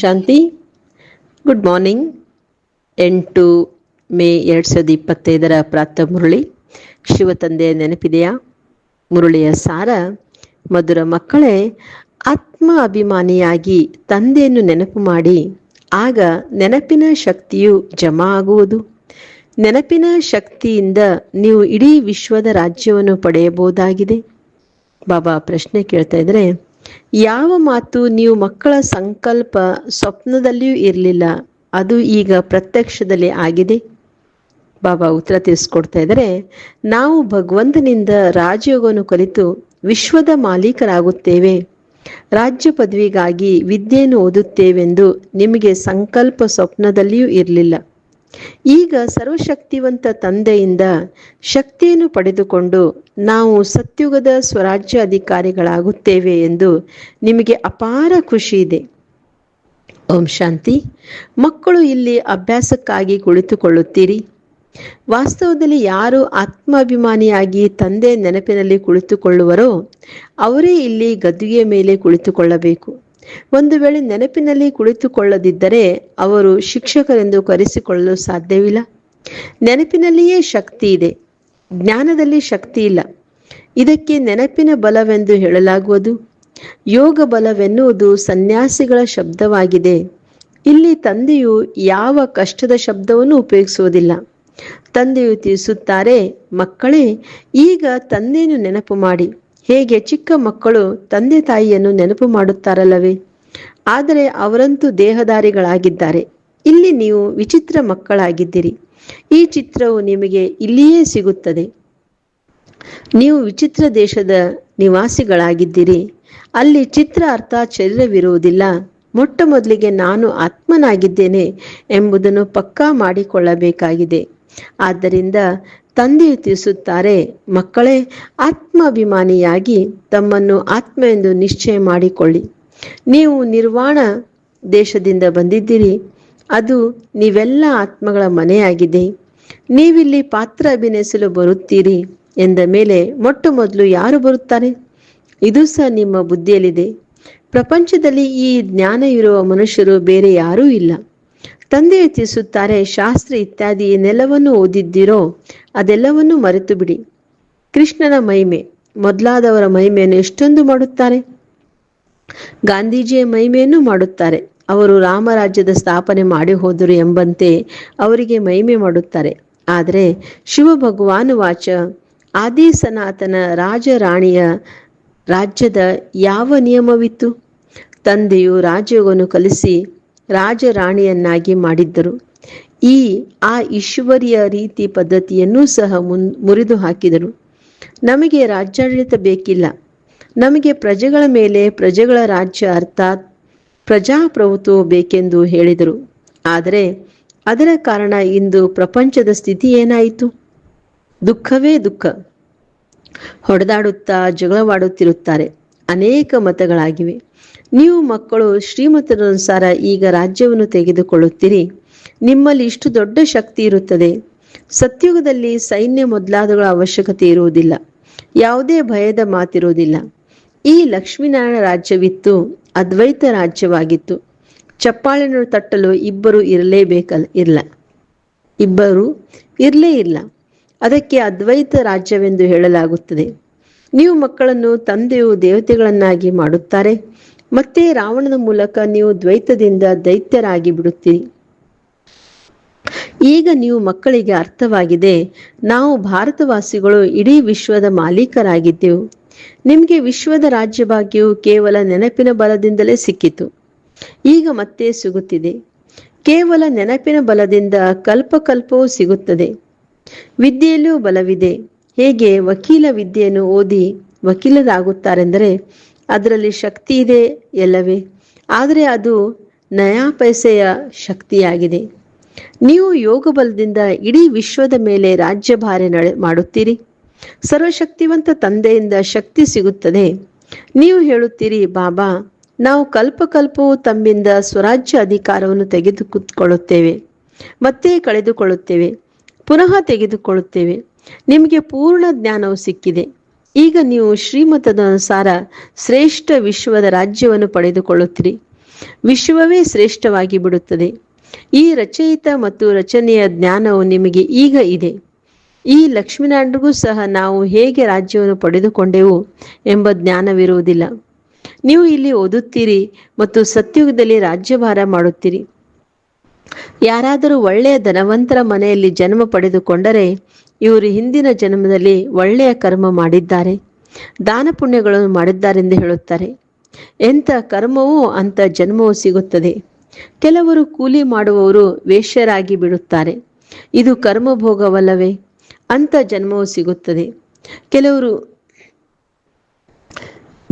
ಶಾಂತಿ. Good morning ಎಂಟು ಮೇ ಎರಡು ಸಾವಿರದ ಇಪ್ಪತ್ತೈದರ ಪ್ರಾತಃ ಮುರಳಿ. ಶಿವತಂದೆ ನೆನಪಿದೆಯಾ? ಮುರಳಿಯ ಸಾರ, ಮಧುರ ಮಕ್ಕಳೇ, ಆತ್ಮ ಅಭಿಮಾನಿಯಾಗಿ ತಂದೆಯನ್ನು ನೆನಪು ಮಾಡಿ. ಆಗ ನೆನಪಿನ ಶಕ್ತಿಯು ಜಮಾ ಆಗುವುದು. ನೆನಪಿನ ಶಕ್ತಿಯಿಂದ ನೀವು ಇಡೀ ವಿಶ್ವದ ರಾಜ್ಯವನ್ನು ಪಡೆಯಬಹುದಾಗಿದೆ. ಬಾಬಾ ಪ್ರಶ್ನೆ ಕೇಳ್ತಾ ಇದ್ರೆ ಯಾವ ಮಾತು ನೀವು ಮಕ್ಕಳ ಸಂಕಲ್ಪ ಸ್ವಪ್ನದಲ್ಲಿಯೂ ಇರಲಿಲ್ಲ, ಅದು ಈಗ ಪ್ರತ್ಯಕ್ಷದಲ್ಲಿ ಆಗಿದೆ? ಬಾಬಾ ಉತ್ತರ ತಿಳಿಸ್ಕೊಡ್ತಾ ಇದ್ದಾರೆ, ನಾವು ಭಗವಂತನಿಂದ ರಾಜಯೋಗವನ್ನು ಕಲಿತು ವಿಶ್ವದ ಮಾಲೀಕರಾಗುತ್ತೇವೆ. ರಾಜ್ಯ ಪದವಿಗಾಗಿ ವಿದ್ಯೆಯನ್ನು ಓದುತ್ತೇವೆಂದು ನಿಮಗೆ ಸಂಕಲ್ಪ ಸ್ವಪ್ನದಲ್ಲಿಯೂ ಇರಲಿಲ್ಲ. ಈಗ ಸರ್ವಶಕ್ತಿವಂತ ತಂದೆಯಿಂದ ಶಕ್ತಿಯನ್ನು ಪಡೆದುಕೊಂಡು ನಾವು ಸತ್ಯುಗದ ಸ್ವರಾಜ್ಯ ಅಧಿಕಾರಿಗಳಾಗುತ್ತೇವೆ ಎಂದು ನಿಮಗೆ ಅಪಾರ ಖುಷಿ ಇದೆ. ಓಂ ಶಾಂತಿ. ಮಕ್ಕಳು ಇಲ್ಲಿ ಅಭ್ಯಾಸಕ್ಕಾಗಿ ಕುಳಿತುಕೊಳ್ಳುತ್ತೀರಿ. ವಾಸ್ತವದಲ್ಲಿ ಯಾರು ಆತ್ಮಾಭಿಮಾನಿಯಾಗಿ ತಂದೆ ನೆನಪಿನಲ್ಲಿ ಕುಳಿತುಕೊಳ್ಳುವರೋ ಅವರೇ ಇಲ್ಲಿ ಗದ್ದುಗೆಯ ಮೇಲೆ ಕುಳಿತುಕೊಳ್ಳಬೇಕು. ಒಂದು ವೇಳೆ ನೆನಪಿನಲ್ಲಿ ಕುಳಿತುಕೊಳ್ಳದಿದ್ದರೆ ಅವರು ಶಿಕ್ಷಕರೆಂದು ಕರೆಸಿಕೊಳ್ಳಲು ಸಾಧ್ಯವಿಲ್ಲ. ನೆನಪಿನಲ್ಲಿಯೇ ಶಕ್ತಿ ಇದೆ. ಜ್ಞಾನದಲ್ಲಿ ಶಕ್ತಿ ಇಲ್ಲ. ಇದಕ್ಕೆ ನೆನಪಿನ ಬಲವೆಂದು ಹೇಳಲಾಗುವುದು. ಯೋಗ ಬಲವೆನ್ನುವುದು ಸನ್ಯಾಸಿಗಳ ಶಬ್ದವಾಗಿದೆ. ಇಲ್ಲಿ ತಂದೆಯು ಯಾವ ಕಷ್ಟದ ಶಬ್ದವನ್ನು ಉಪಯೋಗಿಸುವುದಿಲ್ಲ. ತಂದೆಯು ತಿಳಿಸುತ್ತಾರೆ, ಮಕ್ಕಳೇ, ಈಗ ತಂದೆಯನ್ನು ನೆನಪು ಮಾಡಿ. ಹೇಗೆ ಚಿಕ್ಕ ಮಕ್ಕಳು ತಂದೆ ತಾಯಿಯನ್ನು ನೆನಪು ಮಾಡುತ್ತಾರಲ್ಲವೇ? ಆದರೆ ಅವರಂತೂ ದೇಹದಾರಿಗಳಾಗಿದ್ದಾರೆ ಇಲ್ಲಿ ನೀವು ವಿಚಿತ್ರ ಮಕ್ಕಳಾಗಿದ್ದೀರಿ. ಈ ಚಿತ್ರವು ನಿಮಗೆ ಇಲ್ಲಿಯೇ ಸಿಗುತ್ತದೆ. ನೀವು ವಿಚಿತ್ರ ದೇಶದ ನಿವಾಸಿಗಳಾಗಿದ್ದೀರಿ. ಅಲ್ಲಿ ಚಿತ್ರ ಅರ್ಥ ಶರೀರವಿರುವುದಿಲ್ಲ. ಮೊಟ್ಟ ಮೊದಲಿಗೆ ನಾನು ಆತ್ಮನಾಗಿದ್ದೇನೆ ಎಂಬುದನ್ನು ಪಕ್ಕಾ ಮಾಡಿಕೊಳ್ಳಬೇಕಾಗಿದೆ. ಆದ್ದರಿಂದ ತಂದೆಯು ತಿಳಿಸುತ್ತಾರೆ, ಮಕ್ಕಳೇ, ಆತ್ಮಾಭಿಮಾನಿಯಾಗಿ ತಮ್ಮನ್ನು ಆತ್ಮ ಎಂದು ನಿಶ್ಚಯ ಮಾಡಿಕೊಳ್ಳಿ. ನೀವು ನಿರ್ವಾಣ ದೇಶದಿಂದ ಬಂದಿದ್ದೀರಿ. ಅದು ನೀವೆಲ್ಲ ಆತ್ಮಗಳ ಮನೆಯಾಗಿದೆ. ನೀವಿಲ್ಲಿ ಪಾತ್ರ ಅಭಿನಯಿಸಲು ಬರುತ್ತೀರಿ ಎಂದ ಮೇಲೆ ಮೊಟ್ಟ ಮೊದಲು ಯಾರು ಬರುತ್ತಾರೆ? ಇದು ಸಹ ನಿಮ್ಮ ಬುದ್ಧಿಯಲ್ಲಿದೆ. ಪ್ರಪಂಚದಲ್ಲಿ ಈ ಜ್ಞಾನ ಇರುವ ಮನುಷ್ಯರು ಬೇರೆ ಯಾರೂ ಇಲ್ಲ. ತಂದೆಯು ತಿಳಿಸುತ್ತಾರೆ ಶಾಸ್ತ್ರ ಇತ್ಯಾದಿ ಏನೆಲ್ಲವನ್ನು ಓದಿದ್ದೀರೋ, ಅದೆಲ್ಲವನ್ನು ಮರೆತು ಬಿಡಿ ಕೃಷ್ಣನ ಮಹಿಮೆ, ಮೊದಲಾದವರ ಮಹಿಮೆಯನ್ನು ಎಷ್ಟೊಂದು ಮಾಡುತ್ತಾರೆ. ಗಾಂಧೀಜಿಯ ಮಹಿಮೆಯನ್ನು ಮಾಡುತ್ತಾರೆ. ಅವರು ರಾಮರಾಜ್ಯದ ಸ್ಥಾಪನೆ ಮಾಡಿ ಹೋದರು ಎಂಬಂತೆ ಅವರಿಗೆ ಮಹಿಮೆ ಮಾಡುತ್ತಾರೆ. ಆದರೆ ಶಿವ ಭಗವಾನ್ ವಾಚ ಆದಿ ಸನಾತನ ರಾಜರಾಣಿಯ ರಾಜ್ಯದ ಯಾವ ನಿಯಮವಿತ್ತು? ತಂದೆಯು ರಾಜ್ಯವನ್ನು ಕಲಿಸಿ ರಾಜರಾಣಿಯನ್ನಾಗಿ ಮಾಡಿದ್ದರು. ಈ, ಆ ಈಶ್ವರಿಯ ರೀತಿ ಪದ್ಧತಿಯನ್ನು ಸಹ ಮುನ್, ಮುರಿದು ಹಾಕಿದರು. ನಮಗೆ ರಾಜ್ಯಾಡಳಿತ ಬೇಕಿಲ್ಲ. ನಮಗೆ ಪ್ರಜೆಗಳ ಮೇಲೆ ಪ್ರಜೆಗಳ ರಾಜ್ಯ ಅರ್ಥಾತ್ ಪ್ರಜಾಪ್ರಭುತ್ವ ಬೇಕೆಂದು ಹೇಳಿದರು. ಆದರೆ ಅದರ ಕಾರಣ ಇಂದು ಪ್ರಪಂಚದ ಸ್ಥಿತಿ ಏನಾಯಿತು? ದುಃಖವೇ ದುಃಖ. ಹೊಡೆದಾಡುತ್ತಾ ಜಗಳವಾಡುತ್ತಿರುತ್ತಾರೆ. ಅನೇಕ ಮತಗಳಾಗಿವೆ. ನೀವು ಮಕ್ಕಳು ಶ್ರೀಮತದನುಸಾರ ಈಗ ರಾಜ್ಯವನ್ನು ತೆಗೆದುಕೊಳ್ಳುತ್ತೀರಿ. ನಿಮ್ಮಲ್ಲಿ ಇಷ್ಟು ದೊಡ್ಡ ಶಕ್ತಿ ಇರುತ್ತದೆ. ಸತ್ಯುಗದಲ್ಲಿ ಸೈನ್ಯ ಮೊದಲಾದಗಳ ಅವಶ್ಯಕತೆ ಇರುವುದಿಲ್ಲ. ಯಾವುದೇ ಭಯದ ಮಾತಿರುವುದಿಲ್ಲ. ಈ ಲಕ್ಷ್ಮೀನಾರಾಯಣ ರಾಜ್ಯವಿತ್ತು, ಅದ್ವೈತ ರಾಜ್ಯವಾಗಿತ್ತು. ಚಪ್ಪಾಳೆಯನ್ನು ತಟ್ಟಲು ಇಬ್ಬರು ಇರಲೇಬೇಕಲ್ಲ ಇಲ್ಲ. ಇಬ್ಬರು ಇರಲೇ ಇಲ್ಲ. ಅದಕ್ಕೆ ಅದ್ವೈತ ರಾಜ್ಯವೆಂದು ಹೇಳಲಾಗುತ್ತದೆ. ನೀವು ಮಕ್ಕಳನ್ನು ತಂದೆಯು ದೇವತೆಗಳನ್ನಾಗಿ ಮಾಡುತ್ತಾರೆ. ಮತ್ತೆ ರಾವಣನ ಮೂಲಕ ನೀವು ದ್ವೈತದಿಂದ ದೈತ್ಯರಾಗಿ ಬಿಡುತ್ತೀರಿ. ಈಗ ನೀವು ಮಕ್ಕಳಿಗೆ ಅರ್ಥವಾಗಿದೆ, ನಾವು ಭಾರತವಾಸಿಗಳು ಇಡೀ ವಿಶ್ವದ ಮಾಲೀಕರಾಗಿದ್ದೆವು. ನಿಮಗೆ ವಿಶ್ವದ ರಾಜ್ಯಭಾಗ್ಯವು ಕೇವಲ ನೆನಪಿನ ಬಲದಿಂದಲೇ ಸಿಕ್ಕಿತು. ಈಗ ಮತ್ತೆ ಸಿಗುತ್ತಿದೆ. ಕೇವಲ ನೆನಪಿನ ಬಲದಿಂದ ಕಲ್ಪಕಲ್ಪವೂ ಸಿಗುತ್ತದೆ. ವಿದ್ಯೆಯಲ್ಲೂ ಬಲವಿದೆ. ಹೇಗೆ ವಕೀಲ ವಿದ್ಯೆಯನ್ನು ಓದಿ ವಕೀಲರಾಗುತ್ತಾರೆಂದರೆ ಅದರಲ್ಲಿ ಶಕ್ತಿ ಇದೆ ಎಲ್ಲವೇ. ಆದರೆ ಅದು ನಯಾ ಪೈಸೆಯ ಶಕ್ತಿಯಾಗಿದೆ. ನೀವು ಯೋಗ ಬಲದಿಂದ ಇಡೀ ವಿಶ್ವದ ಮೇಲೆ ರಾಜ್ಯಭಾರ ನಡೆ ಮಾಡುತ್ತೀರಿ. ಸರ್ವಶಕ್ತಿವಂತ ತಂದೆಯಿಂದ ಶಕ್ತಿ ಸಿಗುತ್ತದೆ. ನೀವು ಹೇಳುತ್ತೀರಿ, ಬಾಬಾ, ನಾವು ಕಲ್ಪಕಲ್ಪವು ತಮ್ಮಿಂದ ಸ್ವರಾಜ್ಯ ಅಧಿಕಾರವನ್ನು ತೆಗೆದುಕೊಳ್ಳುತ್ತೇವೆ. ಮತ್ತೆ ಕಳೆದುಕೊಳ್ಳುತ್ತೇವೆ. ಪುನಃ ತೆಗೆದುಕೊಳ್ಳುತ್ತೇವೆ. ನಿಮಗೆ ಪೂರ್ಣ ಜ್ಞಾನವು ಸಿಕ್ಕಿದೆ. ಈಗ ನೀವು ಶ್ರೀಮತದ ಅನುಸಾರ ಶ್ರೇಷ್ಠ ವಿಶ್ವದ ರಾಜ್ಯವನ್ನು ಪಡೆದುಕೊಳ್ಳುತ್ತೀರಿ. ವಿಶ್ವವೇ ಶ್ರೇಷ್ಠವಾಗಿ ಬಿಡುತ್ತದೆ. ಈ ರಚಯಿತ ಮತ್ತು ರಚನೆಯ ಜ್ಞಾನವು ನಿಮಗೆ ಈಗ ಇದೆ. ಈ ಲಕ್ಷ್ಮೀನಾರಾಯಣರಿಗೂ ಸಹ ನಾವು ಹೇಗೆ ರಾಜ್ಯವನ್ನು ಪಡೆದುಕೊಂಡೆವು ಎಂಬ ಜ್ಞಾನವಿರುವುದಿಲ್ಲ. ನೀವು ಇಲ್ಲಿ ಓದುತ್ತೀರಿ ಮತ್ತು ಸತ್ಯುಗದಲ್ಲಿ ರಾಜ್ಯಭಾರ ಮಾಡುತ್ತೀರಿ. ಯಾರಾದರೂ ಒಳ್ಳೆಯ ಧನವಂತರ ಮನೆಯಲ್ಲಿ ಜನ್ಮ ಪಡೆದುಕೊಂಡರೆ ಇವರು ಹಿಂದಿನ ಜನ್ಮದಲ್ಲಿ ಒಳ್ಳೆಯ ಕರ್ಮ ಮಾಡಿದ್ದಾರೆ, ದಾನ ಪುಣ್ಯಗಳನ್ನು ಮಾಡಿದ್ದಾರೆಂದು ಹೇಳುತ್ತಾರೆ. ಎಂಥ ಕರ್ಮವೂ ಅಂಥ ಜನ್ಮವೂ ಸಿಗುತ್ತದೆ. ಕೆಲವರು ಕೂಲಿ ಮಾಡುವವರು ವೇಶ್ಯರಾಗಿ ಬಿಡುತ್ತಾರೆ ಇದು ಕರ್ಮಭೋಗವಲ್ಲವೇ? ಅಂಥ ಜನ್ಮವೂ ಸಿಗುತ್ತದೆ. ಕೆಲವರು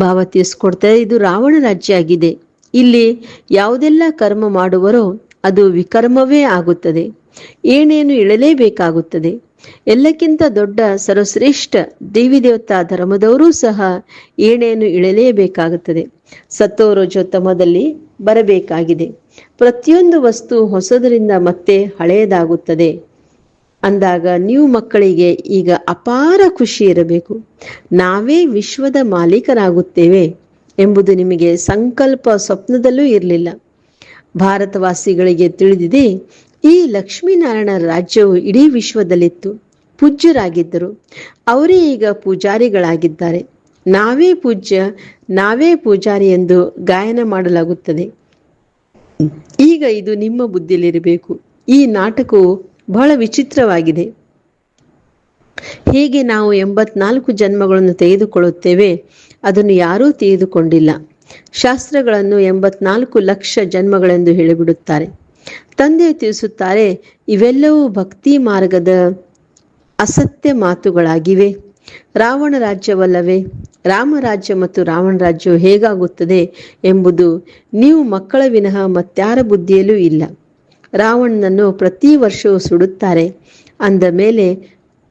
ಭಾವ ತಿಳಿಸ್ಕೊಡ್ತಾರೆ ಇದು ರಾವಣ ರಾಜ್ಯ ಆಗಿದೆ ಇಲ್ಲಿ ಯಾವುದೆಲ್ಲ ಕರ್ಮ ಮಾಡುವರೋ ಅದು ವಿಕರ್ಮವೇ ಆಗುತ್ತದೆ. ಏನೇನು ಇಳಲೇಬೇಕಾಗುತ್ತದೆ? ಎಲ್ಲಕ್ಕಿಂತ ದೊಡ್ಡ ಸರ್ವಶ್ರೇಷ್ಠ ದೇವಿ ದೇವತಾ ಧರ್ಮದವರೂ ಸಹ ಏಣೆಯನ್ನು ಇಳಲೇಬೇಕಾಗುತ್ತದೆ. ಸತ್ತೋರಜೋತ್ತಮದಲ್ಲಿ ಬರಬೇಕಾಗಿದೆ. ಪ್ರತಿಯೊಂದು ವಸ್ತು ಹೊಸದರಿಂದ ಮತ್ತೆ ಹಳೆಯದಾಗುತ್ತದೆ. ಅಂದಾಗ ನೀವು ಮಕ್ಕಳಿಗೆ ಈಗ ಅಪಾರ ಖುಷಿ ಇರಬೇಕು. ನಾವೇ ವಿಶ್ವದ ಮಾಲೀಕರಾಗುತ್ತೇವೆ ಎಂಬುದು ನಿಮಗೆ ಸಂಕಲ್ಪ ಸ್ವಪ್ನದಲ್ಲೂ ಇರಲಿಲ್ಲ. ಭಾರತವಾಸಿಗಳಿಗೆ ತಿಳಿದಿದೆ ಈ ಲಕ್ಷ್ಮೀನಾರಾಯಣ ರಾಜ್ಯವು ಇಡೀ ವಿಶ್ವದಲ್ಲಿತ್ತು. ಪೂಜ್ಯರಾಗಿದ್ದರು. ಅವರೇ ಈಗ ಪೂಜಾರಿಗಳಾಗಿದ್ದಾರೆ. ನಾವೇ ಪೂಜ್ಯ, ನಾವೇ ಪೂಜಾರಿ ಎಂದು ಗಾಯನ ಮಾಡಲಾಗುತ್ತದೆ. ಈಗ ಇದು ನಿಮ್ಮ ಬುದ್ಧಿಯಲ್ಲಿರಬೇಕು. ಈ ನಾಟಕವು ಬಹಳ ವಿಚಿತ್ರವಾಗಿದೆ. ಹೇಗೆ ನಾವು ಎಂಬತ್ನಾಲ್ಕು ಜನ್ಮಗಳನ್ನು ತೆಗೆದುಕೊಳ್ಳುತ್ತೇವೆ, ಅದನ್ನು ಯಾರೂ ತೆಗೆದುಕೊಂಡಿಲ್ಲ ಶಾಸ್ತ್ರಗಳನ್ನು ಎಂಬತ್ನಾಲ್ಕು ಲಕ್ಷ ಜನ್ಮಗಳೆಂದು ಹೇಳಿಬಿಡುತ್ತಾರೆ. ತಂದೆ ತಿಳಿಸುತ್ತಾರೆ, ಇವೆಲ್ಲವೂ ಭಕ್ತಿ ಮಾರ್ಗದ ಅಸತ್ಯ ಮಾತುಗಳಾಗಿವೆ. ರಾವಣ ರಾಜ್ಯವಲ್ಲವೇ? ರಾಮರಾಜ್ಯ ಮತ್ತು ರಾವಣ ರಾಜ್ಯವು ಹೇಗಾಗುತ್ತದೆ ಎಂಬುದು ನೀವು ಮಕ್ಕಳ ವಿನಃ ಮತ್ಯಾರ ಬುದ್ಧಿಯಲ್ಲೂ ಇಲ್ಲ. ರಾವಣನನ್ನು ಪ್ರತಿ ವರ್ಷವೂ ಸುಡುತ್ತಾರೆ. ಅಂದ ಮೇಲೆ,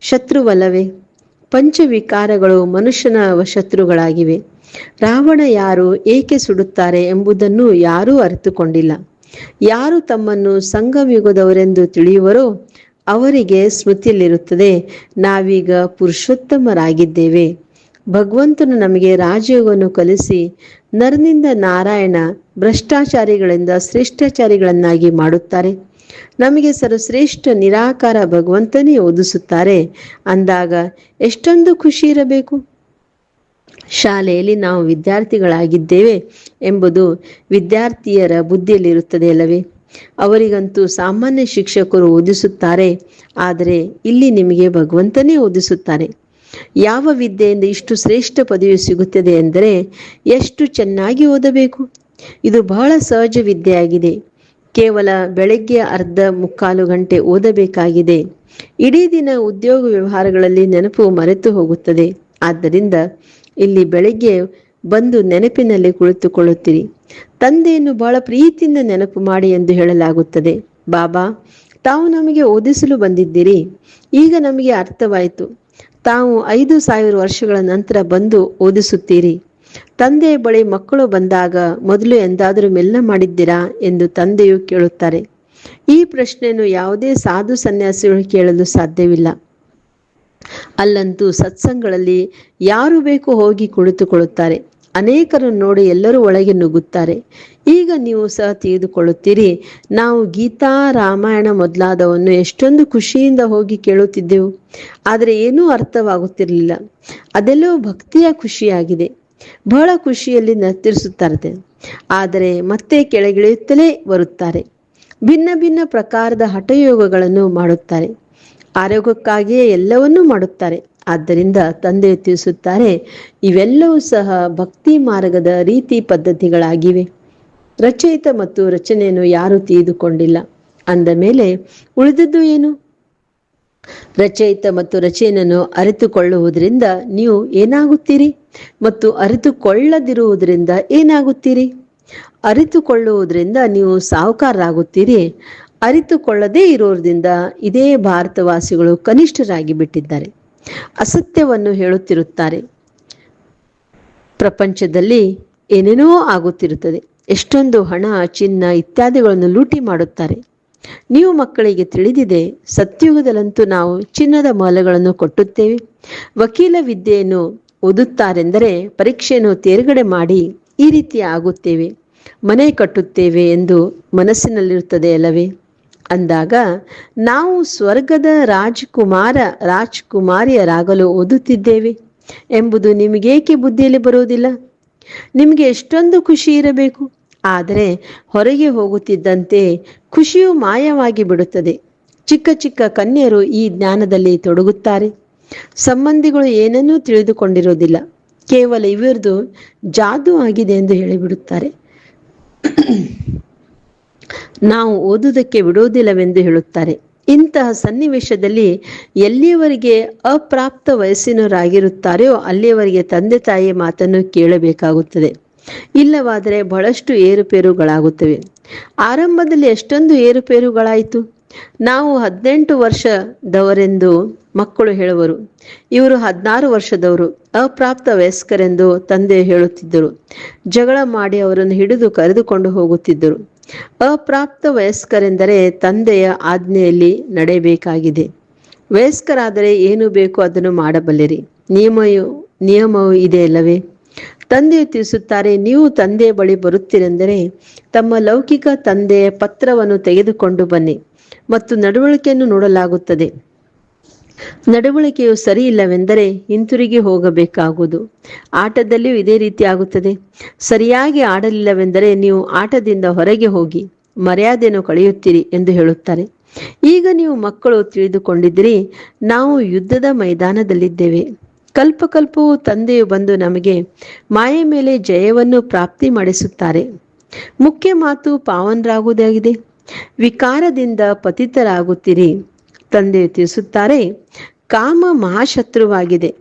ಶತ್ರುವಲ್ಲವೇ? ಪಂಚವಿಕಾರಗಳು ಮನುಷ್ಯನ ಶತ್ರುಗಳಾಗಿವೆ. ರಾವಣ ಯಾರು ಏಕೆ ಸುಡುತ್ತಾರೆ ಎಂಬುದನ್ನು ಯಾರೂ ಅರಿತುಕೊಂಡಿಲ್ಲ. ಯಾರು ತಮ್ಮನ್ನು ಸಂಗಮಿಗದವರೆಂದು ತಿಳಿಯುವರೋ ಅವರಿಗೆ ಸ್ಮೃತಿಯಲ್ಲಿರುತ್ತದೆ. ನಾವೀಗ ಪುರುಷೋತ್ತಮರಾಗಿದ್ದೇವೆ. ಭಗವಂತನು ನಮಗೆ ರಾಜಯೋಗವನ್ನು ಕಲಿಸಿ ನರನಿಂದ ನಾರಾಯಣ ಭ್ರಷ್ಟಾಚಾರಿಗಳಿಂದ ಶ್ರೇಷ್ಠಾಚಾರಿಗಳನ್ನಾಗಿ ಮಾಡುತ್ತಾರೆ. ನಮಗೆ ಸರ್ವಶ್ರೇಷ್ಠ ನಿರಾಕಾರ ಭಗವಂತನೇ ಓದಿಸುತ್ತಾರೆ. ಅಂದಾಗ ಎಷ್ಟೊಂದು ಖುಷಿ ಇರಬೇಕು. ಶಾಲೆಯಲ್ಲಿ ನಾವು ವಿದ್ಯಾರ್ಥಿಗಳಾಗಿದ್ದೇವೆ ಎಂಬುದು ವಿದ್ಯಾರ್ಥಿಯರ ಬುದ್ಧಿಯಲ್ಲಿರುತ್ತದೆ ಅಲ್ಲವೇ? ಅವರಿಗಂತೂ ಸಾಮಾನ್ಯ ಶಿಕ್ಷಕರು ಓದಿಸುತ್ತಾರೆ, ಆದರೆ ಇಲ್ಲಿ ನಿಮಗೆ ಭಗವಂತನೇ ಓದಿಸುತ್ತಾರೆ ಯಾವ ವಿದ್ಯೆಯಿಂದ ಇಷ್ಟು ಶ್ರೇಷ್ಠ ಪದವಿ ಸಿಗುತ್ತದೆ ಎಂದರೆ ಎಷ್ಟು ಚೆನ್ನಾಗಿ ಓದಬೇಕು? ಇದು ಬಹಳ ಸಹಜ ವಿದ್ಯೆಯಾಗಿದೆ. ಕೇವಲ ಬೆಳಗ್ಗೆ ಅರ್ಧ ಮುಕ್ಕಾಲು ಗಂಟೆ ಓದಬೇಕಾಗಿದೆ. ಇಡೀ ದಿನ ಉದ್ಯೋಗ ವ್ಯವಹಾರಗಳಲ್ಲಿ ನೆನಪು ಮರೆತು ಹೋಗುತ್ತದೆ. ಆದ್ದರಿಂದ ಇಲ್ಲಿ ಬೆಳಿಗ್ಗೆ ಬಂದು ನೆನಪಿನಲ್ಲಿ ಕುಳಿತುಕೊಳ್ಳುತ್ತೀರಿ. ತಂದೆಯನ್ನು ಬಹಳ ಪ್ರೀತಿಯಿಂದ ನೆನಪು ಮಾಡಿ ಎಂದು ಹೇಳಲಾಗುತ್ತದೆ. ಬಾಬಾ, ತಾವು ನಮಗೆ ಓದಿಸಲು ಬಂದಿದ್ದೀರಿ. ಈಗ ನಮಗೆ ಅರ್ಥವಾಯಿತು. ತಾವು ಐದು ಸಾವಿರ ವರ್ಷಗಳ ನಂತರ ಬಂದು ಓದಿಸುತ್ತೀರಿ. ತಂದೆಯ ಬಳಿ ಮಕ್ಕಳು ಬಂದಾಗ ಮೊದಲು ಎಂದಾದರೂ ಮೆಲ್ಲ ಮಾಡಿದ್ದೀರಾ ಎಂದು ತಂದೆಯು ಕೇಳುತ್ತಾರೆ. ಈ ಪ್ರಶ್ನೆಯನ್ನು ಯಾವುದೇ ಸಾಧು ಸನ್ಯಾಸಿಗಳು ಕೇಳಲು ಸಾಧ್ಯವಿಲ್ಲ. ಅಲ್ಲಂತೂ ಸತ್ಸಂಗಗಳಲ್ಲಿ ಯಾರು ಬೇಕು ಹೋಗಿ ಕುಳಿತುಕೊಳ್ಳುತ್ತಾರೆ. ಅನೇಕರನ್ನು ನೋಡಿ ಎಲ್ಲರೂ ಒಳಗೆ ನುಗ್ಗುತ್ತಾರೆ. ಈಗ ನೀವು ಸಹ ತಿಳಿದುಕೊಳ್ಳುತ್ತೀರಿ, ನಾವು ಗೀತಾ ರಾಮಾಯಣ ಮೊದಲಾದವನ್ನು ಎಷ್ಟೊಂದು ಖುಷಿಯಿಂದ ಹೋಗಿ ಕೇಳುತ್ತಿದ್ದೆವು. ಆದರೆ ಏನೂ ಅರ್ಥವಾಗುತ್ತಿರಲಿಲ್ಲ. ಅದೆಲ್ಲೋ ಭಕ್ತಿಯ ಖುಷಿಯಾಗಿದೆ. ಬಹಳ ಖುಷಿಯಲ್ಲಿ ನರ್ತಿಸುತ್ತಾರೆ ಆದರೆ ಮತ್ತೆ ಕೆಳಗಿಳಿಯುತ್ತಲೇ ಬರುತ್ತಾರೆ. ಭಿನ್ನ ಭಿನ್ನ ಪ್ರಕಾರದ ಹಠಯೋಗಗಳನ್ನು ಮಾಡುತ್ತಾರೆ. ಆರೋಗ್ಯಕ್ಕಾಗಿಯೇ ಎಲ್ಲವನ್ನೂ ಮಾಡುತ್ತಾರೆ. ಆದ್ದರಿಂದ ತಂದೆ ತಿಳಿಸುತ್ತಾರೆ, ಇವೆಲ್ಲವೂ ಸಹ ಭಕ್ತಿ ಮಾರ್ಗದ ರೀತಿ ಪದ್ಧತಿಗಳಾಗಿವೆ. ರಚಯಿತ ಮತ್ತು ರಚನೆಯನ್ನು ಯಾರು ತಿಳಿದುಕೊಂಡಿಲ್ಲ. ಅಂದ ಮೇಲೆ ಉಳಿದದ್ದು ಏನು? ರಚಯಿತ ಮತ್ತು ರಚನೆಯನ್ನು ಅರಿತುಕೊಳ್ಳುವುದರಿಂದ ನೀವು ಏನಾಗುತ್ತೀರಿ? ಮತ್ತು ಅರಿತುಕೊಳ್ಳದಿರುವುದರಿಂದ ಏನಾಗುತ್ತೀರಿ? ಅರಿತುಕೊಳ್ಳುವುದರಿಂದ ನೀವು ಸಾಹುಕಾರರಾಗುತ್ತೀರಿ. ಅರಿತುಕೊಳ್ಳದೇ ಇರೋದ್ರಿಂದ ಇದೇ ಭಾರತವಾಸಿಗಳು ಕನಿಷ್ಠರಾಗಿ ಬಿಟ್ಟಿದ್ದಾರೆ. ಅಸತ್ಯವನ್ನು ಹೇಳುತ್ತಿರುತ್ತಾರೆ. ಪ್ರಪಂಚದಲ್ಲಿ ಏನೇನೋ ಆಗುತ್ತಿರುತ್ತದೆ. ಎಷ್ಟೊಂದು ಹಣ, ಚಿನ್ನ ಇತ್ಯಾದಿಗಳನ್ನು ಲೂಟಿ ಮಾಡುತ್ತಾರೆ. ನೀವು ಮಕ್ಕಳಿಗೆ ತಿಳಿದಿದೆ, ಸತ್ಯುಗದಲ್ಲಂತೂ ನಾವು ಚಿನ್ನದ ಮಾಲೆಗಳನ್ನು ಕೊಟ್ಟುತ್ತೇವೆ. ವಕೀಲ ವಿದ್ಯೆಯನ್ನು ಓದುತ್ತಾರೆಂದರೆ ಪರೀಕ್ಷೆಯನ್ನು ತೇರ್ಗಡೆ ಮಾಡಿ ಈ ರೀತಿ ಆಗುತ್ತೇವೆ. ಮನೆ ಕಟ್ಟುತ್ತೇವೆ ಎಂದು ಮನಸ್ಸಿನಲ್ಲಿರುತ್ತದೆ ಅಲ್ಲವೇ? ಅಂದಾಗ, ನಾವು ಸ್ವರ್ಗದ ರಾಜಕುಮಾರ, ರಾಜಕುಮಾರಿಯರಾಗಲು ಓದುತ್ತಿದ್ದೇವೆ ಎಂಬುದು ನಿಮಗೇಕೆ ಬುದ್ಧಿಯಲ್ಲಿ ಬರುವುದಿಲ್ಲ? ನಿಮಗೆ ಎಷ್ಟೊಂದು ಖುಷಿ ಇರಬೇಕು, ಆದರೆ ಹೊರಗೆ ಹೋಗುತ್ತಿದ್ದಂತೆ ಖುಷಿಯು ಮಾಯವಾಗಿ ಬಿಡುತ್ತದೆ. ಚಿಕ್ಕ ಚಿಕ್ಕ ಕನ್ಯರು ಈ ಜ್ಞಾನದಲ್ಲಿ ತೊಡಗುತ್ತಾರೆ. ಸಂಬಂಧಿಗಳು ಏನನ್ನೂ ತಿಳಿದುಕೊಂಡಿರುವುದಿಲ್ಲ. ಕೇವಲ ಇವರದು ಜಾದು ಆಗಿದೆ ಎಂದು ಹೇಳಿಬಿಡುತ್ತಾರೆ. ನಾವು ಓದುವುದಕ್ಕೆ ಬಿಡುವುದಿಲ್ಲವೆಂದು ಹೇಳುತ್ತಾರೆ. ಇಂತಹ ಸನ್ನಿವೇಶದಲ್ಲಿ ಎಲ್ಲಿಯವರೆಗೆ ಅಪ್ರಾಪ್ತ ವಯಸ್ಸಿನವರಾಗಿರುತ್ತಾರೆಯೋ ಅಲ್ಲಿಯವರೆಗೆ ತಂದೆ ತಾಯಿಯ ಮಾತನ್ನು ಕೇಳಬೇಕಾಗುತ್ತದೆ. ಇಲ್ಲವಾದರೆ ಬಹಳಷ್ಟು ಏರುಪೇರುಗಳಾಗುತ್ತವೆ. ಆರಂಭದಲ್ಲಿ ಎಷ್ಟೊಂದು ಏರುಪೇರುಗಳಾಯಿತು. ನಾವು ಹದಿನೆಂಟು ವರ್ಷದವರೆಂದು ಮಕ್ಕಳು ಹೇಳುವರು. ಇವರು ಹದಿನಾರು ವರ್ಷದವರು, ಅಪ್ರಾಪ್ತ ವಯಸ್ಕರೆಂದು ತಂದೆ ಹೇಳುತ್ತಿದ್ದರು. ಜಗಳ ಮಾಡಿ ಅವರನ್ನು ಹಿಡಿದು ಕರೆದುಕೊಂಡು ಹೋಗುತ್ತಿದ್ದರು. ಅಪ್ರಾಪ್ತ ವಯಸ್ಕರೆಂದರೆ ತಂದೆಯ ಆಜ್ಞೆಯಲ್ಲಿ ನಡೆಯಬೇಕಾಗಿದೆ. ವಯಸ್ಕರಾದರೆ ಏನು ಬೇಕು ಅದನ್ನು ಮಾಡಬಲ್ಲಿರಿ. ನಿಯಮವು ನಿಯಮವು ಇದೆ ಅಲ್ಲವೇ? ತಂದೆಯು ತಿಳಿಸುತ್ತಾರೆ, ನೀವು ತಂದೆಯ ಬಳಿ ಬರುತ್ತೀರೆಂದರೆ ತಮ್ಮ ಲೌಕಿಕ ತಂದೆಯ ಪತ್ರವನ್ನು ತೆಗೆದುಕೊಂಡು ಬನ್ನಿ ಮತ್ತು ನಡವಳಿಕೆಯನ್ನು ನೋಡಲಾಗುತ್ತದೆ. ನಡವಳಿಕೆಯು ಸರಿ ಇಲ್ಲವೆಂದರೆ ಹಿಂತಿರುಗಿ ಹೋಗಬೇಕಾಗುವುದು. ಆಟದಲ್ಲಿಯೂ ಇದೇ ರೀತಿ ಆಗುತ್ತದೆ ಸರಿಯಾಗಿ ಆಡಲಿಲ್ಲವೆಂದರೆ ನೀವು ಆಟದಿಂದ ಹೊರಗೆ ಹೋಗಿ ಮರ್ಯಾದೆಯನ್ನು ಕಳೆಯುತ್ತೀರಿ ಎಂದು ಹೇಳುತ್ತಾರೆ. ಈಗ ನೀವು ಮಕ್ಕಳು ತಿಳಿದುಕೊಂಡಿದ್ದೀರಿ, ನಾವು ಯುದ್ಧದ ಮೈದಾನದಲ್ಲಿದ್ದೇವೆ. ಕಲ್ಪಕಲ್ಪವು ತಂದೆಯು ಬಂದು ನಮಗೆ ಮಾಯೆ ಮೇಲೆ ಜಯವನ್ನು ಪ್ರಾಪ್ತಿ ಮಾಡಿಸುತ್ತಾರೆ. ಮುಖ್ಯ ಮಾತು ಪಾವನರಾಗುವುದಾಗಿದೆ. ವಿಕಾರದಿಂದ ಪತಿತರಾಗುತ್ತೀರಿ. ತಂದೆಯು ತಿಳಿಸುತ್ತಾರೆ, ಕಾಮ ಮಹಾಶತ್ರುವಾಗಿದೆ.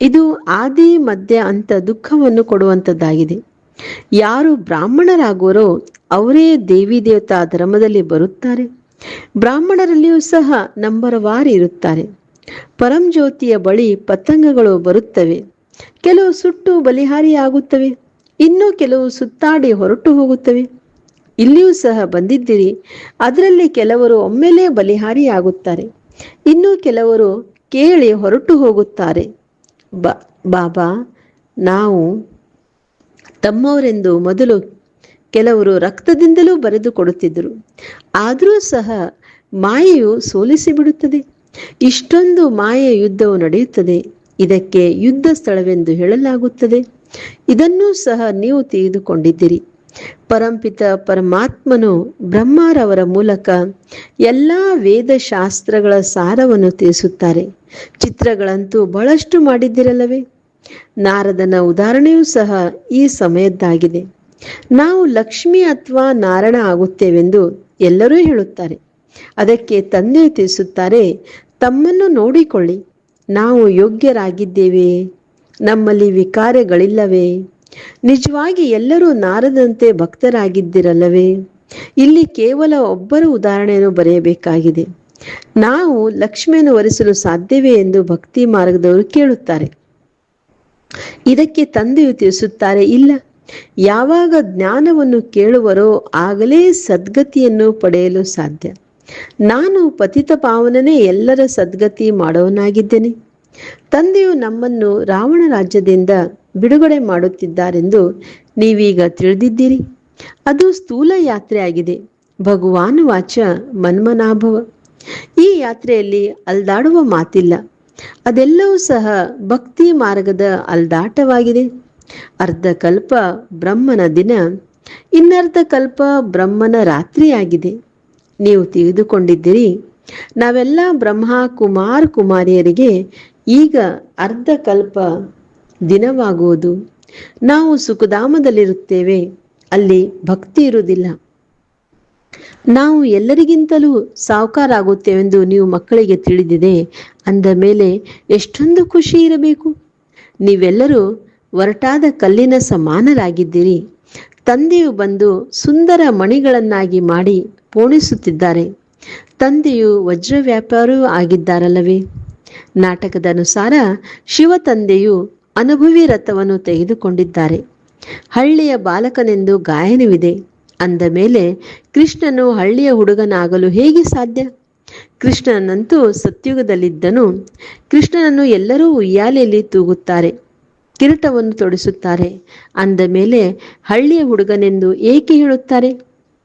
ಇದು ಆದಿ ಮಧ್ಯ ಅಂತ ದುಃಖವನ್ನು ಕೊಡುವಂಥದ್ದಾಗಿದೆ ಯಾರು ಬ್ರಾಹ್ಮಣರಾಗುವರೋ ಅವರೇ ದೇವಿ ದೇವತಾ ಧರ್ಮದಲ್ಲಿ ಬರುತ್ತಾರೆ. ಬ್ರಾಹ್ಮಣರಲ್ಲಿಯೂ ಸಹ ನಂಬರವಾರು ಇರುತ್ತಾರೆ. ಪರಂಜ್ಯೋತಿಯ ಬಳಿ ಪತಂಗಗಳು ಬರುತ್ತವೆ. ಕೆಲವು ಸುಟ್ಟು ಬಲಿಹಾರಿಯಾಗುತ್ತವೆ. ಇನ್ನು ಕೆಲವು ಸುತ್ತಾಡಿ ಹೊರಟು ಹೋಗುತ್ತವೆ. ಇಲ್ಲಿಯೂ ಸಹ ಬಂದಿದ್ದೀರಿ. ಅದರಲ್ಲಿ ಕೆಲವರು ಒಮ್ಮೆಲೇ ಬಲಿಹಾರಿಯಾಗುತ್ತಾರೆ. ಇನ್ನು ಕೆಲವರು ಕೇಳಿ ಹೊರಟು ಹೋಗುತ್ತಾರೆ. ಬಾ, ಬಾಬಾ, ನಾವು ತಮ್ಮವರೆಂದು ಮೊದಲು ಕೆಲವರು ರಕ್ತದಿಂದಲೂ ಬರೆದು ಕೊಡುತ್ತಿದ್ದರು. ಆದರೂ ಸಹ ಮಾಯೆಯು ಸೋಲಿಸಿ ಬಿಡುತ್ತದೆ. ಇಷ್ಟೊಂದು ಮಾಯ ಯುದ್ಧವು ನಡೆಯುತ್ತದೆ. ಇದಕ್ಕೆ ಯುದ್ಧ ಸ್ಥಳವೆಂದು ಹೇಳಲಾಗುತ್ತದೆ. ಇದನ್ನೂ ಸಹ ನೀವು ತಿಳಿದುಕೊಂಡಿದ್ದೀರಿ. ಪರಂಪಿತ ಪರಮಾತ್ಮನು ಬ್ರಹ್ಮರವರ ಮೂಲಕ ಎಲ್ಲ ವೇದಶಾಸ್ತ್ರಗಳ ಸಾರವನ್ನು ತಿಳಿಸುತ್ತಾರೆ. ಚಿತ್ರಗಳಂತೂ ಬಹಳಷ್ಟು ಮಾಡಿದ್ದಿರಲ್ಲವೇ? ನಾರದನ ಉದಾಹರಣೆಯೂ ಸಹ ಈ ಸಮಯದ್ದಾಗಿದೆ. ನಾವು ಲಕ್ಷ್ಮಿ ಅಥವಾ ನಾರಣ ಆಗುತ್ತೇವೆಂದು ಎಲ್ಲರೂ ಹೇಳುತ್ತಾರೆ. ಅದಕ್ಕೆ ತಂದೆ ತಿಳಿಸುತ್ತಾರೆ, ತಮ್ಮನ್ನು ನೋಡಿಕೊಳ್ಳಿ. ನಾವು ಯೋಗ್ಯರಾಗಿದ್ದೇವೆ. ನಮ್ಮಲ್ಲಿ ವಿಕಾರಗಳಿಲ್ಲವೇ? ನಿಜವಾಗಿ ಎಲ್ಲರೂ ನಾರದಂತೆ ಭಕ್ತರಾಗಿದ್ದಿರಲ್ಲವೇ? ಇಲ್ಲಿ ಕೇವಲ ಒಬ್ಬರ ಉದಾಹರಣೆಯನ್ನು ಬರೆಯಬೇಕಾಗಿದೆ. ನಾವು ಲಕ್ಷ್ಮಿಯನ್ನು ವರಿಸಲು ಸಾಧ್ಯವೇ ಎಂದು ಭಕ್ತಿ ಮಾರ್ಗದವರು ಕೇಳುತ್ತಾರೆ. ಇದಕ್ಕೆ ತಂದೆಯು ತಿಳಿಸುತ್ತಾರೆ, ಇಲ್ಲ, ಯಾವಾಗ ಜ್ಞಾನವನ್ನು ಕೇಳುವರೋ ಆಗಲೇ ಸದ್ಗತಿಯನ್ನು ಪಡೆಯಲು ಸಾಧ್ಯ. ನಾನು ಪತಿತ ಪಾವನನೇ ಎಲ್ಲರ ಸದ್ಗತಿ ಮಾಡುವನಾಗಿದ್ದೇನೆ. ತಂದೆಯು ನಮ್ಮನ್ನು ರಾವಣ ರಾಜ್ಯದಿಂದ ಬಿಡುಗಡೆ ಮಾಡುತ್ತಿದ್ದಾರೆಂದು ನೀವೀಗ ತಿಳಿದಿದ್ದೀರಿ. ಅದು ಸ್ಥೂಲ ಯಾತ್ರೆಯಾಗಿದೆ. ಭಗವಾನ್ ವಾಚ ಮನ್ಮನಾಭವ. ಈ ಯಾತ್ರೆಯಲ್ಲಿ ಅಲ್ದಾಡುವ ಮಾತಿಲ್ಲ. ಅದೆಲ್ಲವೂ ಸಹ ಭಕ್ತಿ ಮಾರ್ಗದ ಅಲ್ದಾಟವಾಗಿದೆ. ಅರ್ಧ ಕಲ್ಪ ಬ್ರಹ್ಮನ ದಿನ, ಇನ್ನರ್ಧ ಕಲ್ಪ ಬ್ರಹ್ಮನ ರಾತ್ರಿಯಾಗಿದೆ. ನೀವು ತಿಳಿದುಕೊಂಡಿದ್ದೀರಿ. ನಾವೆಲ್ಲ ಬ್ರಹ್ಮ ಕುಮಾರ್ ಕುಮಾರಿಯರಿಗೆ ಈಗ ಅರ್ಧ ಕಲ್ಪ ದಿನವಾಗುವುದು. ನಾವು ಸುಖಧಾಮದಲ್ಲಿರುತ್ತೇವೆ, ಅಲ್ಲಿ ಭಕ್ತಿ ಇರುವುದಿಲ್ಲ. ನಾವು ಎಲ್ಲರಿಗಿಂತಲೂ ಸಾವುಕಾರಾಗುತ್ತೇವೆಂದು ನೀವು ಮಕ್ಕಳಿಗೆ ತಿಳಿದಿದೆ, ಅಂದ ಮೇಲೆ ಎಷ್ಟೊಂದು ಖುಷಿ ಇರಬೇಕು. ನೀವೆಲ್ಲರೂ ಒರಟಾದ ಕಲ್ಲಿನ ಸಮಾನರಾಗಿದ್ದೀರಿ. ತಂದೆಯು ಬಂದು ಸುಂದರ ಮಣಿಗಳನ್ನಾಗಿ ಮಾಡಿ ಪೋಣಿಸುತ್ತಿದ್ದಾರೆ. ತಂದೆಯು ವಜ್ರ ವ್ಯಾಪಾರವೂ ಆಗಿದ್ದಾರಲ್ಲವೇ. ನಾಟಕದ ಅನುಸಾರ ಶಿವ ತಂದೆಯು ಅನುಭವಿ ರಥವನ್ನು ತೆಗೆದುಕೊಂಡಿದ್ದಾರೆ. ಹಳ್ಳಿಯ ಬಾಲಕನೆಂದು ಗಾಯನವಿದೆ. ಅಂದ ಮೇಲೆ, ಕೃಷ್ಣನು ಹಳ್ಳಿಯ ಹುಡುಗನಾಗಲು ಹೇಗೆ ಸಾಧ್ಯ? ಕೃಷ್ಣನಂತೂ ಸತ್ಯುಗದಲ್ಲಿದ್ದನು. ಕೃಷ್ಣನನ್ನು ಎಲ್ಲರೂ ಉಯ್ಯಾಲೆಯಲ್ಲಿ ತೂಗುತ್ತಾರೆ, ಕಿರೀಟವನ್ನು ತೊಡಿಸುತ್ತಾರೆ. ಅಂದ ಮೇಲೆ, ಹಳ್ಳಿಯ ಹುಡುಗನೆಂದು ಏಕೆ ಹೇಳುತ್ತಾರೆ?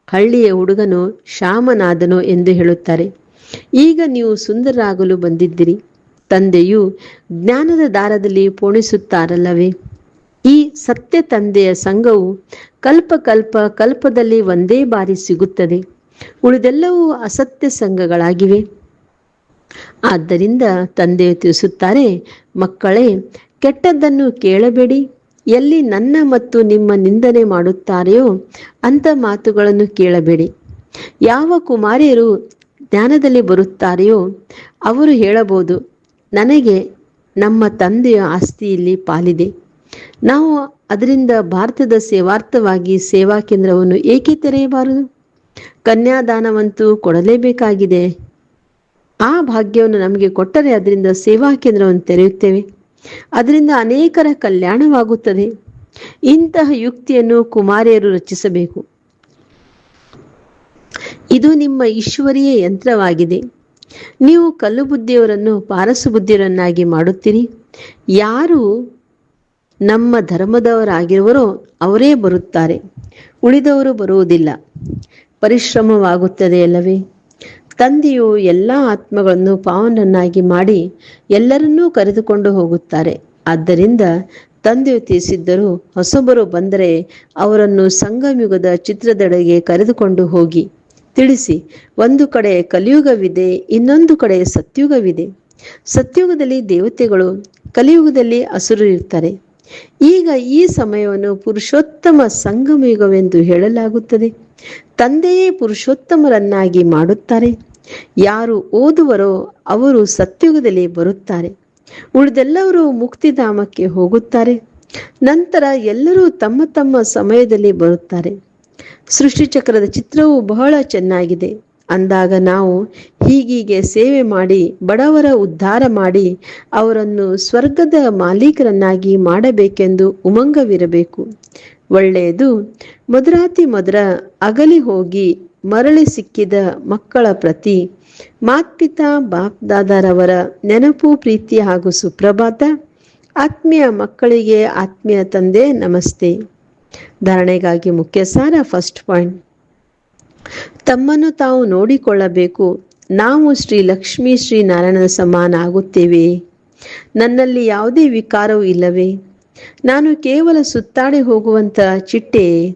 ಹಳ್ಳಿಯ ಹುಡುಗನು ಶ್ಯಾಮನಾದನು ಎಂದು ಹೇಳುತ್ತಾರೆ. ಈಗ ನೀವು ಸುಂದರರಾಗಲು ಬಂದಿದ್ದೀರಿ. ತಂದೆಯು ಜ್ಞಾನದ ದಾರದಲ್ಲಿ ಪೋಣಿಸುತ್ತಾರಲ್ಲವೇ? ಈ ಸತ್ಯ ತಂದೆಯ ಸಂಘವು ಕಲ್ಪ ಕಲ್ಪ ಕಲ್ಪದಲ್ಲಿ ಒಂದೇ ಬಾರಿ ಸಿಗುತ್ತದೆ. ಉಳಿದೆಲ್ಲವೂ ಅಸತ್ಯ ಸಂಘಗಳಾಗಿವೆ. ಆದ್ದರಿಂದ ತಂದೆಯು ತಿಳಿಸುತ್ತಾರೆ, ಮಕ್ಕಳೇ, ಕೆಟ್ಟದ್ದನ್ನು ಕೇಳಬೇಡಿ. ಎಲ್ಲಿ ನನ್ನ ಮತ್ತು ನಿಮ್ಮ ನಿಂದನೆ ಮಾಡುತ್ತಾರೆಯೋ ಅಂಥ ಮಾತುಗಳನ್ನು ಕೇಳಬೇಡಿ. ಯಾವ ಕುಮಾರಿಯರು ಜ್ಞಾನದಲ್ಲಿ ಬರುತ್ತಾರೆಯೋ ಅವರು ಹೇಳಬಹುದು ನನಗೆ ನಮ್ಮ ತಂದೆಯ ಆಸ್ತಿಯಲ್ಲಿ ಪಾಲಿದೆ. ನಾವು ಅದರಿಂದ ಭಾರತದ ಸೇವಾರ್ಥವಾಗಿ ಸೇವಾ ಕೇಂದ್ರವನ್ನು ಏಕೆ ತೆರೆಯಬಾರದು? ಕನ್ಯಾದಾನವಂತೂ ಕೊಡಲೇಬೇಕಾಗಿದೆ. ಆ ಭಾಗ್ಯವನ್ನು ನಮಗೆ ಕೊಟ್ಟರೆ ಅದರಿಂದ ಸೇವಾ ಕೇಂದ್ರವನ್ನು ತೆರೆಯುತ್ತೇವೆ. ಅದರಿಂದ ಅನೇಕರ ಕಲ್ಯಾಣವಾಗುತ್ತದೆ. ಇಂತಹ ಯುಕ್ತಿಯನ್ನು ಕುಮಾರಿಯರು ರಚಿಸಬೇಕು. ಇದು ನಿಮ್ಮ ಈಶ್ವರೀಯ ಯಂತ್ರವಾಗಿದೆ. ನೀವು ಕಲ್ಲು ಬುದ್ಧಿಯವರನ್ನು, ಪಾರಸು ಬುದ್ಧಿಯರನ್ನಾಗಿ ಮಾಡುತ್ತೀರಿ? ಯಾರು ನಮ್ಮ ಧರ್ಮದವರಾಗಿರುವರೋ ಅವರೇ ಬರುತ್ತಾರೆ. ಉಳಿದವರು ಬರುವುದಿಲ್ಲ. ಪರಿಶ್ರಮವಾಗುತ್ತದೆ ಅಲ್ಲವೇ? ತಂದೆಯು ಎಲ್ಲ ಆತ್ಮಗಳನ್ನು ಪಾವನನ್ನಾಗಿ ಮಾಡಿ ಎಲ್ಲರನ್ನೂ ಕರೆದುಕೊಂಡು ಹೋಗುತ್ತಾರೆ. ಆದ್ದರಿಂದ ತಂದೆಯು ತಿಳಿಸಿದ್ದರೂ ಹೊಸಬರು ಬಂದರೆ ಅವರನ್ನು ಸಂಗಮಯುಗದ ಚಿತ್ರದೆಡೆಗೆ ಕರೆದುಕೊಂಡು ಹೋಗಿ. ತಿಳಿಸಿ, ಒಂದು ಕಡೆ ಕಲಿಯುಗವಿದೆ, ಇನ್ನೊಂದು ಕಡೆ ಸತ್ಯುಗವಿದೆ. ಸತ್ಯುಗದಲ್ಲಿ ದೇವತೆಗಳು, ಕಲಿಯುಗದಲ್ಲಿ ಹಸುರು ಇರ್ತಾರೆ. ಈಗ ಈ ಸಮಯವನ್ನು ಪುರುಷೋತ್ತಮ ಸಂಗಮಯುಗವೆಂದು ಹೇಳಲಾಗುತ್ತದೆ. ತಂದೆಯೇ ಪುರುಷೋತ್ತಮರನ್ನಾಗಿ ಮಾಡುತ್ತಾರೆ. ಯಾರು ಓದುವರೋ ಅವರು ಸತ್ಯುಗದಲ್ಲಿ ಬರುತ್ತಾರೆ. ಉಳಿದೆಲ್ಲವರು ಮುಕ್ತಿಧಾಮಕ್ಕೆ ಹೋಗುತ್ತಾರೆ. ನಂತರ ಎಲ್ಲರೂ ತಮ್ಮ ತಮ್ಮ ಸಮಯದಲ್ಲಿ ಬರುತ್ತಾರೆ. ಸೃಷ್ಟಿಚಕ್ರದ ಚಿತ್ರವು ಬಹಳ ಚೆನ್ನಾಗಿದೆ. ಅಂದಾಗ ನಾವು ಹೀಗೀಗೆ ಸೇವೆ ಮಾಡಿ, ಬಡವರ ಉದ್ಧಾರ ಮಾಡಿ, ಅವರನ್ನು ಸ್ವರ್ಗದ ಮಾಲೀಕರನ್ನಾಗಿ ಮಾಡಬೇಕೆಂದು ಉಮಂಗವಿರಬೇಕು. ಒಳ್ಳೆಯದು ಮಧುರಾತಿ ಮಧುರ ಅಗಲಿ ಹೋಗಿ ಮರಳಿ ಸಿಕ್ಕಿದ ಮಕ್ಕಳ ಪ್ರತಿ, ಮಾತ್ಪಿತಾ ಬಾಪ್ ದಾದಾರವರ ನೆನಪು, ಪ್ರೀತಿ ಹಾಗೂ ಸುಪ್ರಭಾತ, ಆತ್ಮೀಯ ಮಕ್ಕಳಿಗೆ ಆತ್ಮೀಯ ತಂದೆ ನಮಸ್ತೆ. ಧಾರಣೆಗಾಗಿ ಮುಖ್ಯ ಸಾರ ಫಸ್ಟ್ ಪಾಯಿಂಟ್ ತಮ್ಮನ್ನು ತಾವು ನೋಡಿಕೊಳ್ಳಬೇಕು. ನಾವು ಶ್ರೀ ಲಕ್ಷ್ಮೀ ಶ್ರೀ ನಾರಾಯಣನ ಸಮಾನ ಆಗುತ್ತೇವೆ. ನನ್ನಲ್ಲಿ ಯಾವುದೇ ವಿಕಾರವೂ ಇಲ್ಲವೇ? ನಾನು ಕೇವಲ ಸುತ್ತಾಡಿ ಹೋಗುವಂಥ ಚಿಟ್ಟೆ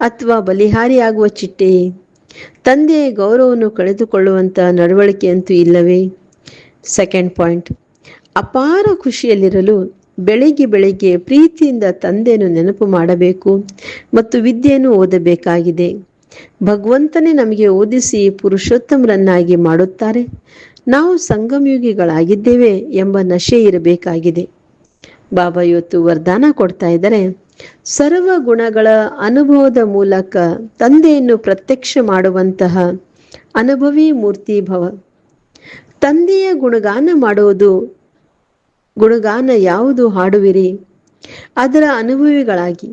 ಅಥವಾ ಬಲಿಹಾರಿಯಾಗುವ ಚಿಟ್ಟೆ? ತಂದೆಯ ಗೌರವವನ್ನು ಕಳೆದುಕೊಳ್ಳುವಂಥ ನಡವಳಿಕೆಯಂತೂ ಇಲ್ಲವೇ? ಸೆಕೆಂಡ್ ಪಾಯಿಂಟ್ ಅಪಾರ ಖುಷಿಯಲ್ಲಿರಲು ಬೆಳಿಗ್ಗೆ ಬೆಳಿಗ್ಗೆ ಪ್ರೀತಿಯಿಂದ ತಂದೆಯನ್ನು ನೆನಪು ಮಾಡಬೇಕು ಮತ್ತು ವಿದ್ಯೆಯನ್ನು ಓದಬೇಕಾಗಿದೆ. ಭಗವಂತನೇ ನಮಗೆ ಓದಿಸಿ ಪುರುಷೋತ್ತಮರನ್ನಾಗಿ ಮಾಡುತ್ತಾರೆ. ನಾವು ಸಂಗಮಯುಗಿಗಳಾಗಿದ್ದೇವೆ ಎಂಬ ನಶೆ ಇರಬೇಕಾಗಿದೆ. ಬಾಬಾ ಇವತ್ತು ವರದಾನ ಕೊಡ್ತಾ ಇದ್ದಾರೆ. ಸರ್ವ ಗುಣಗಳ ಅನುಭವದ ಮೂಲಕ ತಂದೆಯನ್ನು ಪ್ರತ್ಯಕ್ಷ ಮಾಡುವಂತಹ ಅನುಭವಿ ಮೂರ್ತಿ ಭವ. ತಂದೆಯ ಗುಣಗಾನ ಮಾಡುವುದು ಗುಣಗಾನ ಯಾವುದು ಹಾಡುವಿರಿ? ಅದರ ಅನುಭವಿಗಳಾಗಿ.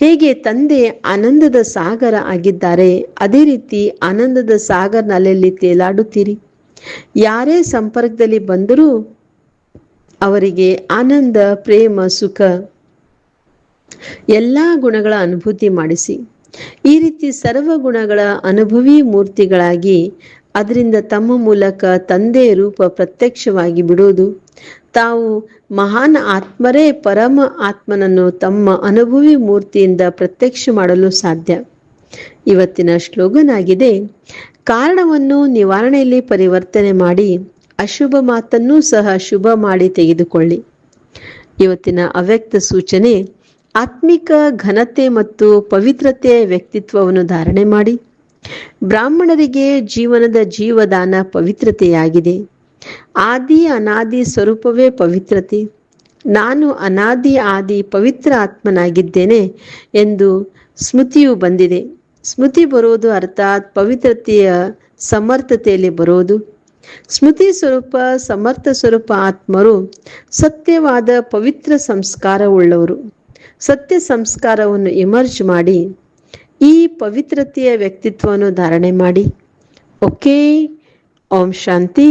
ಹೇಗೆ ತಂದೆ ಆನಂದದ ಸಾಗರ ಆಗಿದ್ದಾರೆ, ಅದೇ ರೀತಿ ಆನಂದದ ಸಾಗರ್ನಲ್ಲಿ ತೇಲಾಡುತ್ತೀರಿ? ಯಾರೇ ಸಂಪರ್ಕದಲ್ಲಿ ಬಂದರೂ ಅವರಿಗೆ ಆನಂದ, ಪ್ರೇಮ, ಸುಖ, ಎಲ್ಲ ಗುಣಗಳ ಅನುಭೂತಿ ಮಾಡಿಸಿ. ಈ ರೀತಿ ಸರ್ವ ಗುಣಗಳ ಅನುಭವಿ ಮೂರ್ತಿಗಳಾಗಿ, ಅದರಿಂದ ತಮ್ಮ ಮೂಲಕ ತಂದೆಯ ರೂಪ ಪ್ರತ್ಯಕ್ಷವಾಗಿ ಬಿಡುವುದು ತಾವು ಮಹಾನ್ ಆತ್ಮರೇ ಪರಮ ಆತ್ಮನನ್ನು ತಮ್ಮ ಅನುಭವಿ ಮೂರ್ತಿಯಿಂದ ಪ್ರತ್ಯಕ್ಷ ಮಾಡಲು ಸಾಧ್ಯ. ಇವತ್ತಿನ ಶ್ಲೋಗನ್ ಆಗಿದೆ ಕಾರಣವನ್ನು ನಿವಾರಣೆಯಲ್ಲಿ ಪರಿವರ್ತನೆ ಮಾಡಿ, ಅಶುಭ ಮಾತನ್ನೂ ಸಹ ಶುಭ ಮಾಡಿ ತೆಗೆದುಕೊಳ್ಳಿ. ಇವತ್ತಿನ ಅವ್ಯಕ್ತ ಸೂಚನೆ, ಆತ್ಮಿಕ ಘನತೆ ಮತ್ತು ಪವಿತ್ರತೆಯ ವ್ಯಕ್ತಿತ್ವವನ್ನು ಧಾರಣೆ ಮಾಡಿ. ಬ್ರಾಹ್ಮಣರಿಗೆ ಜೀವನದ ಜೀವದಾನ ಪವಿತ್ರತೆಯಾಗಿದೆ. ಆದಿ ಅನಾದಿ ಸ್ವರೂಪವೇ ಪವಿತ್ರತೆ. ನಾನು ಅನಾದಿ ಆದಿ ಪವಿತ್ರ ಆತ್ಮನಾಗಿದ್ದೇನೆ ಎಂದು ಸ್ಮೃತಿಯು ಬಂದಿದೆ. ಸ್ಮೃತಿ ಬರೋದು ಅರ್ಥಾತ್ ಪವಿತ್ರತೆಯ ಸಮರ್ಥತೆಯಲ್ಲಿ ಬರೋದು. ಸ್ಮೃತಿ ಸ್ವರೂಪ, ಸಮರ್ಥ ಸ್ವರೂಪ ಆತ್ಮರು ಸತ್ಯವಾದ ಪವಿತ್ರ ಸಂಸ್ಕಾರವುಳ್ಳವರು. ಸತ್ಯ ಸಂಸ್ಕಾರವನ್ನು ಇಮರ್ಜ್ ಮಾಡಿ, ಈ ಪವಿತ್ರತೆಯ ವ್ಯಕ್ತಿತ್ವವನ್ನು ಧಾರಣೆ ಮಾಡಿ. ಓಕೆ, ಓಂ ಶಾಂತಿ.